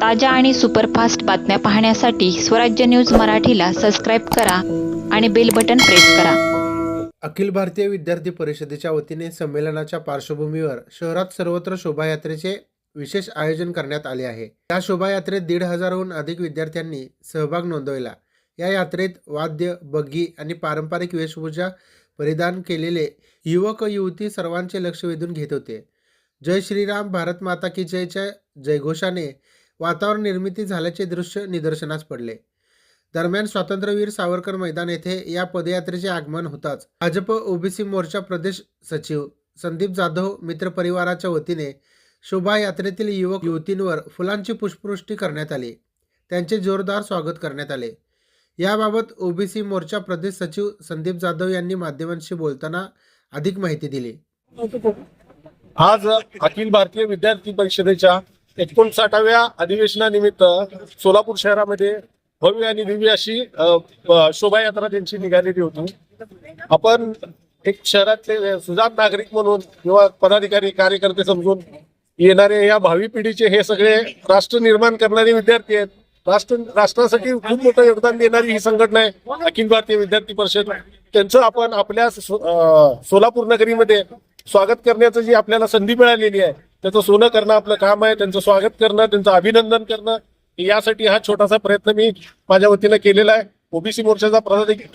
ताज्या आणि सुपरफास्ट बातम्या पाहण्यासाठी स्वराज्य न्यूज मराठीला सबस्क्राईब करा आणि बेल बटन प्रेस करा. अखिल भारतीय विद्यार्थी परिषदेच्या वतीने संमेलनाच्या पार्श्वभूमीवर शहरात सर्वत्र शोभायात्रेचे विशेष आयोजन करण्यात आले आहे. या शोभायात्रेत दीड हजारहून अधिक विद्यार्थ्यांनी सहभाग नोंदवला. या यात्रेत वाद्य बग्गी आणि पारंपरिक वेशभूषा परिधान केलेले युवक युवती सर्वांचे लक्ष वेधून घेत होते. जय श्रीराम भारत माता की जयच्या जयघोषाने वातावरण निर्मिती झाल्याचे दृश्य निदर्शनास पडले. दरम्यान स्वातंत्र्यवीर सावरकर मैदान येथे या पदयात्रेचे आगमन होताच. भाजप ओबीसी मोर्चा प्रदेश सचिव संदीप जाधव मित्रपरिवाराच्या वतीने शोभायात्रेतील युवक युवतींवर फुलांची पुष्पवृष्टी करण्यात आली. त्यांचे जोरदार स्वागत करण्यात आले. याबाबत ओबीसी मोर्चा प्रदेश सचिव संदीप जाधव यांनी माध्यमांशी बोलताना अधिक माहिती दिली. आज अखिल भारतीय विद्यार्थी परिषदेच्या एकोणसाठाव्या अधिवेशनानिमित्त सोलापूर शहरामध्ये भव्य आणि दिव्य अशी शोभायात्रा त्यांची निघालेली होती. आपण एक शहरातले सुजात नागरिक म्हणून किंवा पदाधिकारी कार्यकर्ते समजून येणारे या भावी पिढीचे हे सगळे राष्ट्र निर्माण करणारे विद्यार्थी आहेत. राष्ट्र राष्ट्रासाठी खूप मोठं योगदान देणारी ही संघटना आहे अखिल भारतीय विद्यार्थी परिषद. त्यांचं आपण आपल्या सोलापूर नगरीमध्ये स्वागत करण्याचं जी आपल्याला संधी मिळालेली आहे त्याचं सोनं करणं आपलं काम आहे त्यांचं स्वागत करणं त्यांचं अभिनंदन करणं यासाठी हा छोटासा प्रयत्न मी माझ्या वतीनं केलेला आहे. ओबीसी मोर्चाचा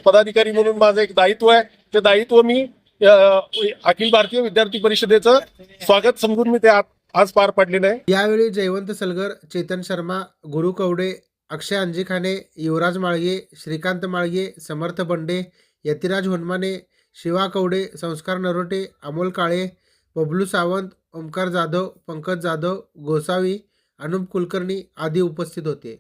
पदाधिकारी म्हणून माझं एक दायित्व आहे. ते दायित्व मी अखिल भारतीय विद्यार्थी परिषदेचं स्वागत समजून मी ते आज पार पाडलेलं आहे. यावेळी जयवंत सलगर चेतन शर्मा गुरु कवडे अक्षय अंजिखाने युवराज माळगे श्रीकांत माळगे समर्थ बंडे यतिराज होनमाने शिवा कवडे संस्कार नरोटे अमोल काळे बबलू सावंत ओमकार जाधव पंकज जाधव गोसावी अनुप कुलकर्णी आदी उपस्थित होते.